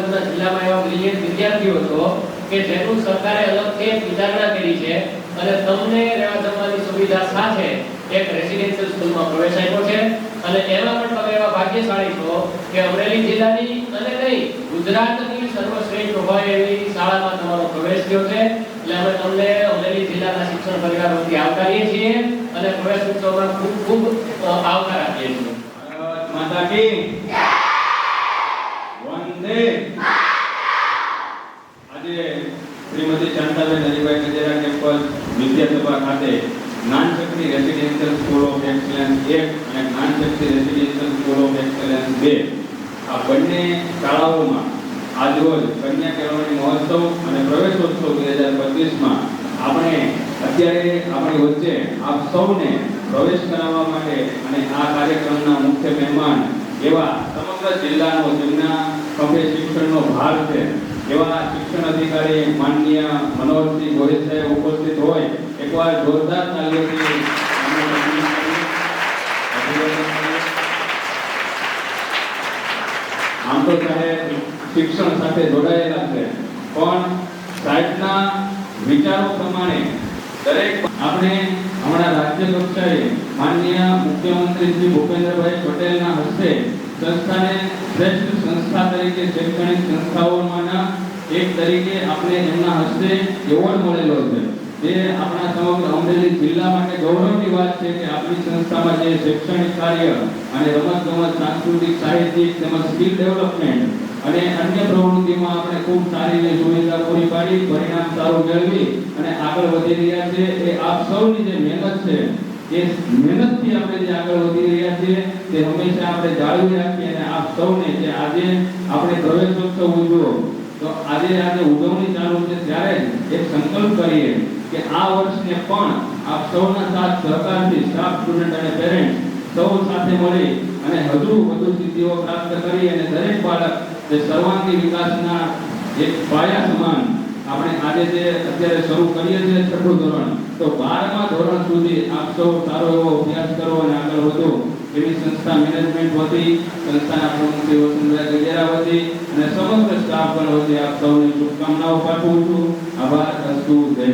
અમરેલી જિલ્લામાં એવા બ્રિલિયન્ટ વિદ્યાર્થીઓ હતો કે જેનું સરકારે અલગથી વિચારણા કરી છે અને તમને રહેવા જમવાની સુવિધા સાથે એક રેસિડેન્શિયલ સ્કૂલમાં પ્રવેશ આપ્યો છે. અને એમાં પણ તમે એવા ભાગ્યશાળી છો કે અમરેલી જિલ્લાની અને નહીં, ગુજરાતની સર્વશ્રેષ્ઠ હોય એવી શાળામાં તમારો પ્રવેશ થયો છે. એટલે અમે તમને અમરેલી જિલ્લાના શિક્ષણ પરિવાર આવકારીએ છીએ અને પ્રવેશ ઉત્સવમાં ખૂબ ખૂબ આવકાર આપીએ છીએ. માતા કી. વંદે આજે શ્રીમતી શાંતાબેન હરિભાઈ ગજેરા કેમ્પસ વિદ્યાસભા ખાતે Gyanshakti residential school of excellence એક અને Gyanshakti residential school of excellence બે. આ બંને શાળાઓમાં આજરોજ કન્યા કેળવણી મહોત્સવ અને પ્રવેશોત્સવ બે હજાર પચીસમાં આપણે અત્યારે આપણી વચ્ચે આપ સૌને પ્રવેશ કરાવવા માટે અને આ કાર્યક્રમના મુખ્ય મહેમાન એવા સમગ્ર જિલ્લાનો જેમના ખભે શિક્ષણનો ભાગ છે એવા શિક્ષણ અધિકારી માનનીય મનોહરસિંહ ગોહિલ સાહેબ ઉપસ્થિત હોય, એકવાર જોરદાર તાલીઓથી. આમ તો સાહેબ શિક્ષણ સાથે જોડાયેલા છે પણ સાહેબના વિચારો પ્રમાણે દરેક આપણે હમણાં રાજ્ય કક્ષાએ માનનીય મુખ્યમંત્રી શ્રી ભૂપેન્દ્રભાઈ પટેલના હસ્તે સંસ્થાને શ્રેષ્ઠ સંસ્થા તરીકે શૈક્ષણિક સંસ્થાઓમાંના એક તરીકે આપણે એમના હસ્તે એવોર્ડ મળેલો છે. જે આપણા સમગ્ર અમરેલી જિલ્લા માટે ગૌરવની વાત છે કે આપણી સંસ્થામાં જે શૈક્ષણિક કાર્ય અને રમત ગમત સાંસ્કૃતિક, સાહિત્યિક તેમજ સ્કિલ ડેવલપમેન્ટ અને અન્ય પ્રવૃત્તિમાં આપણે ખૂબ સારી સુવિધા પૂરી પાડી, પરિણામ સારું મેળવી અને આગળ વધી રહ્યા છે. એ આપ સૌની જે મહેનત છે એ મહેનતથી આપણે જે આગળ વધી રહ્યા છીએ, તે હંમેશા આપણે જાળવી રાખીએ અને આપ સૌને જે આજે આપણે પ્રવેશોત્સવ ઉજવો તો આજે આજે ઉજવણી ચાલુ છે ત્યારે એક સંકલ્પ કરીએ કે આ વર્ષને પણ આપ સૌના સાથ સહકારથી સ્ટાફ સ્ટુડન્ટ અને પેરેન્ટ સૌ સાથે મળી અને હજુ વધુ સિદ્ધિઓ પ્રાપ્ત કરી અને દરેક બાળક જે સર્વાંગી વિકાસના એક પાયા સમાન આપણે આજે જે અત્યારે શરૂ કરીએ છીએ છઠ્ઠું ધોરણ તો બારમા ધોરણ સુધી આપ સૌ સારો એવો અભ્યાસ કરો અને આગળ વધો. એવી સંસ્થા મેનેજમેન્ટ વતી, સંસ્થાના પ્રમુખ વસંતભાઈ ગજેરા વતી અને સમગ્ર સ્ટાફ ગણ વતી આપ સૌને શુભકામનાઓ પાઠવું છું. આભાર, અસ્તુ, જય